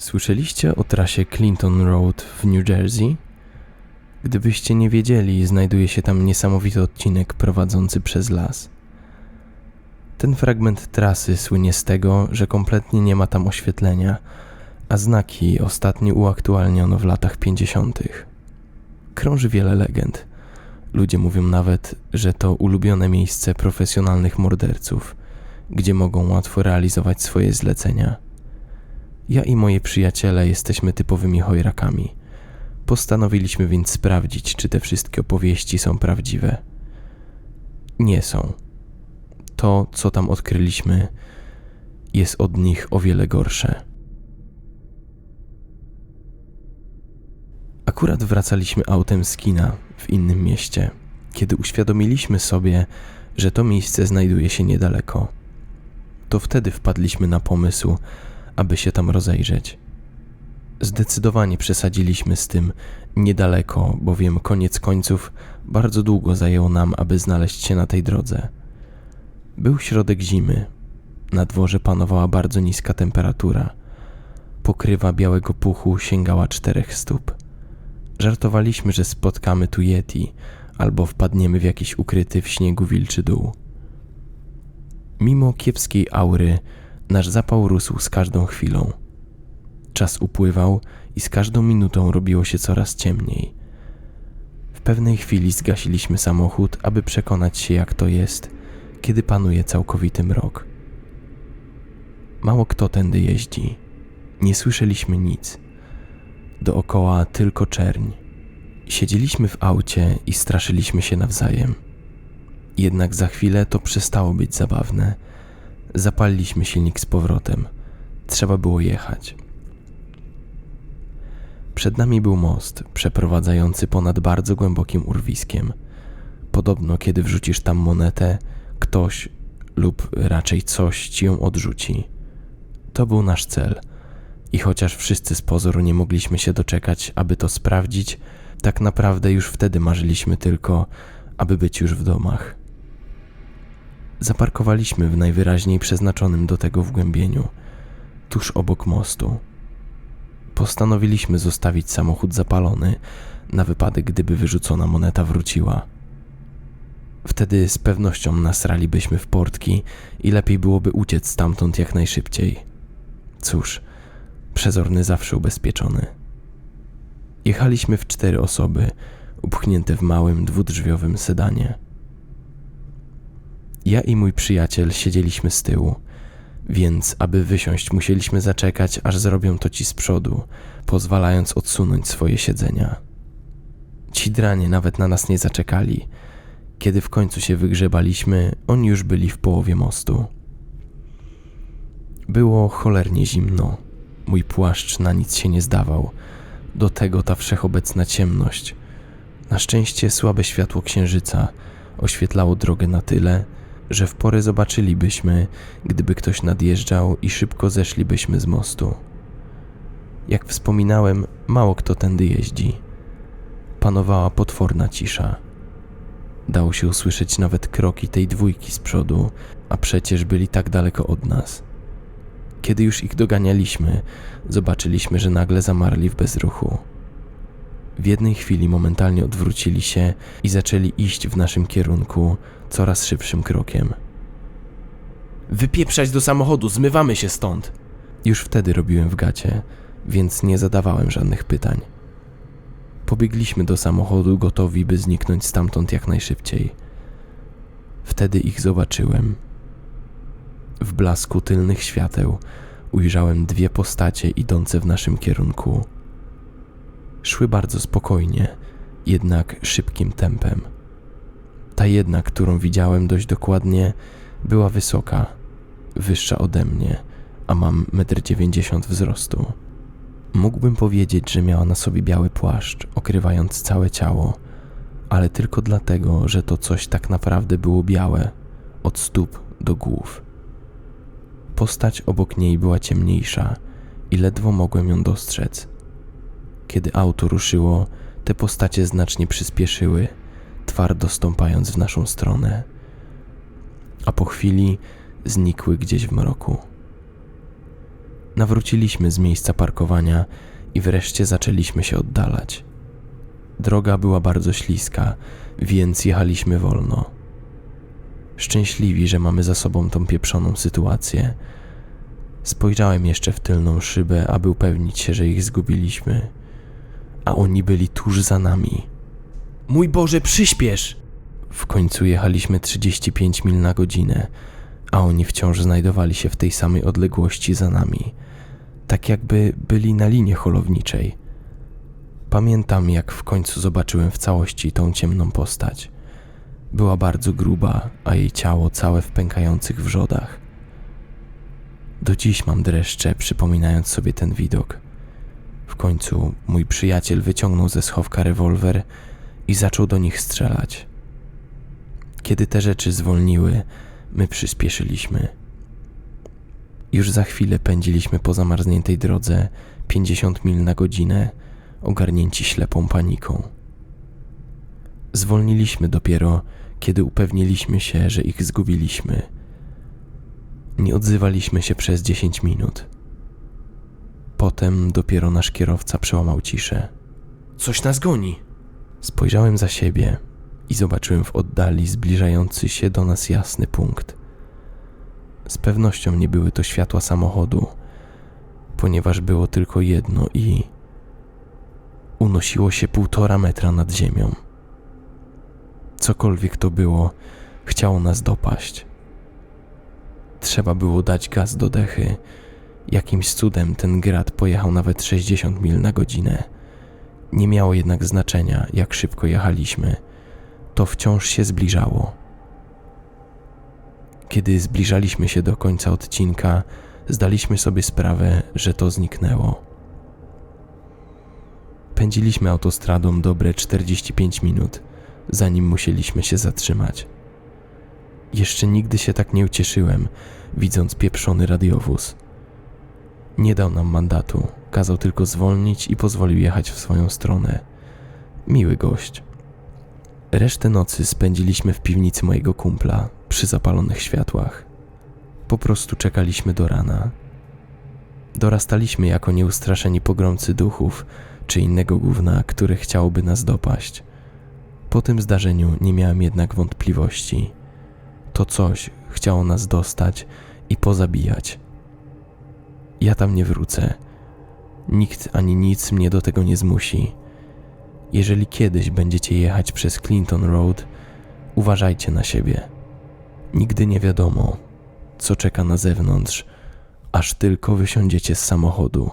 Słyszeliście o trasie Clinton Road w New Jersey? Gdybyście nie wiedzieli, znajduje się tam niesamowity odcinek prowadzący przez las. Ten fragment trasy słynie z tego, że kompletnie nie ma tam oświetlenia, a znaki ostatnio uaktualniono w latach 50. Krąży wiele legend. Ludzie mówią nawet, że to ulubione miejsce profesjonalnych morderców, gdzie mogą łatwo realizować swoje zlecenia. Ja i moi przyjaciele jesteśmy typowymi chojrakami. Postanowiliśmy więc sprawdzić, czy te wszystkie opowieści są prawdziwe. Nie są. To, co tam odkryliśmy, jest od nich o wiele gorsze. Akurat wracaliśmy autem z kina w innym mieście, kiedy uświadomiliśmy sobie, że to miejsce znajduje się niedaleko. To wtedy wpadliśmy na pomysł, aby się tam rozejrzeć. Zdecydowanie przesadziliśmy z tym niedaleko, bowiem koniec końców bardzo długo zajęło nam, aby znaleźć się na tej drodze. Był środek zimy. Na dworze panowała bardzo niska temperatura. Pokrywa białego puchu sięgała czterech stóp. Żartowaliśmy, że spotkamy tu Yeti albo wpadniemy w jakiś ukryty w śniegu wilczy dół. Mimo kiepskiej aury, nasz zapał rósł z każdą chwilą. Czas upływał i z każdą minutą robiło się coraz ciemniej. W pewnej chwili zgasiliśmy samochód, aby przekonać się, jak to jest, kiedy panuje całkowity mrok. Mało kto tędy jeździ. Nie słyszeliśmy nic. Dookoła tylko czerń. Siedzieliśmy w aucie i straszyliśmy się nawzajem. Jednak za chwilę to przestało być zabawne. Zapaliliśmy silnik z powrotem. Trzeba było jechać. Przed nami był most przeprowadzający ponad bardzo głębokim urwiskiem. Podobno, kiedy wrzucisz tam monetę, ktoś lub raczej coś ci ją odrzuci. To był nasz cel. I chociaż wszyscy z pozoru nie mogliśmy się doczekać, aby to sprawdzić, tak naprawdę już wtedy marzyliśmy tylko, aby być już w domach. Zaparkowaliśmy w najwyraźniej przeznaczonym do tego wgłębieniu, tuż obok mostu. Postanowiliśmy zostawić samochód zapalony na wypadek, gdyby wyrzucona moneta wróciła. Wtedy z pewnością nasralibyśmy w portki i lepiej byłoby uciec stamtąd jak najszybciej. Cóż, przezorny zawsze ubezpieczony. Jechaliśmy w cztery osoby, upchnięte w małym, dwudrzwiowym sedanie. Ja i mój przyjaciel siedzieliśmy z tyłu, więc aby wysiąść, musieliśmy zaczekać, aż zrobią to ci z przodu, pozwalając odsunąć swoje siedzenia. Ci dranie nawet na nas nie zaczekali. Kiedy w końcu się wygrzebaliśmy, oni już byli w połowie mostu. Było cholernie zimno. Mój płaszcz na nic się nie zdawał. Do tego ta wszechobecna ciemność. Na szczęście słabe światło księżyca oświetlało drogę na tyle, że w porę zobaczylibyśmy, gdyby ktoś nadjeżdżał i szybko zeszlibyśmy z mostu. Jak wspominałem, mało kto tędy jeździ. Panowała potworna cisza. Dało się usłyszeć nawet kroki tej dwójki z przodu, a przecież byli tak daleko od nas. Kiedy już ich doganialiśmy, zobaczyliśmy, że nagle zamarli w bezruchu. W jednej chwili momentalnie odwrócili się i zaczęli iść w naszym kierunku coraz szybszym krokiem. Wypieprzać do samochodu, zmywamy się stąd! Już wtedy robiłem w gacie, więc nie zadawałem żadnych pytań. Pobiegliśmy do samochodu, gotowi, by zniknąć stamtąd jak najszybciej. Wtedy ich zobaczyłem. W blasku tylnych świateł ujrzałem dwie postacie idące w naszym kierunku. Szły bardzo spokojnie, jednak szybkim tempem. Ta jedna, którą widziałem dość dokładnie, była wysoka, wyższa ode mnie, a mam 1,90 m wzrostu. Mógłbym powiedzieć, że miała na sobie biały płaszcz, okrywając całe ciało, ale tylko dlatego, że to coś tak naprawdę było białe, od stóp do głów. Postać obok niej była ciemniejsza i ledwo mogłem ją dostrzec. Kiedy auto ruszyło, te postacie znacznie przyspieszyły, twardo stąpając w naszą stronę, a po chwili znikły gdzieś w mroku. Nawróciliśmy z miejsca parkowania i wreszcie zaczęliśmy się oddalać. Droga była bardzo śliska, więc jechaliśmy wolno. Szczęśliwi, że mamy za sobą tą pieprzoną sytuację. Spojrzałem jeszcze w tylną szybę, aby upewnić się, że ich zgubiliśmy, a oni byli tuż za nami. Mój Boże, przyspiesz! W końcu jechaliśmy 35 mil na godzinę, a oni wciąż znajdowali się w tej samej odległości za nami, tak jakby byli na linie holowniczej. Pamiętam, jak w końcu zobaczyłem w całości tą ciemną postać. Była bardzo gruba, a jej ciało całe w pękających wrzodach. Do dziś mam dreszcze, przypominając sobie ten widok. W końcu mój przyjaciel wyciągnął ze schowka rewolwer i zaczął do nich strzelać. Kiedy te rzeczy zwolniły, my przyspieszyliśmy. Już za chwilę pędziliśmy po zamarzniętej drodze 50 mil na godzinę, ogarnięci ślepą paniką. Zwolniliśmy dopiero, kiedy upewniliśmy się, że ich zgubiliśmy. Nie odzywaliśmy się przez 10 minut. Potem dopiero nasz kierowca przełamał ciszę. Coś nas goni. Spojrzałem za siebie i zobaczyłem w oddali zbliżający się do nas jasny punkt. Z pewnością nie były to światła samochodu, ponieważ było tylko jedno i unosiło się półtora metra nad ziemią. Cokolwiek to było, chciało nas dopaść. Trzeba było dać gaz do dechy. Jakimś cudem ten grad pojechał nawet 60 mil na godzinę. Nie miało jednak znaczenia, jak szybko jechaliśmy. To wciąż się zbliżało. Kiedy zbliżaliśmy się do końca odcinka, zdaliśmy sobie sprawę, że to zniknęło. Pędziliśmy autostradą dobre 45 minut, zanim musieliśmy się zatrzymać. Jeszcze nigdy się tak nie ucieszyłem, widząc pieprzony radiowóz. Nie dał nam mandatu, kazał tylko zwolnić i pozwolił jechać w swoją stronę. Miły gość. Resztę nocy spędziliśmy w piwnicy mojego kumpla, przy zapalonych światłach. Po prostu czekaliśmy do rana. Dorastaliśmy jako nieustraszeni pogromcy duchów czy innego gówna, które chciałoby nas dopaść. Po tym zdarzeniu nie miałem jednak wątpliwości. To coś chciało nas dostać i pozabijać. Ja tam nie wrócę. Nikt ani nic mnie do tego nie zmusi. Jeżeli kiedyś będziecie jechać przez Clinton Road, uważajcie na siebie. Nigdy nie wiadomo, co czeka na zewnątrz, aż tylko wysiądziecie z samochodu.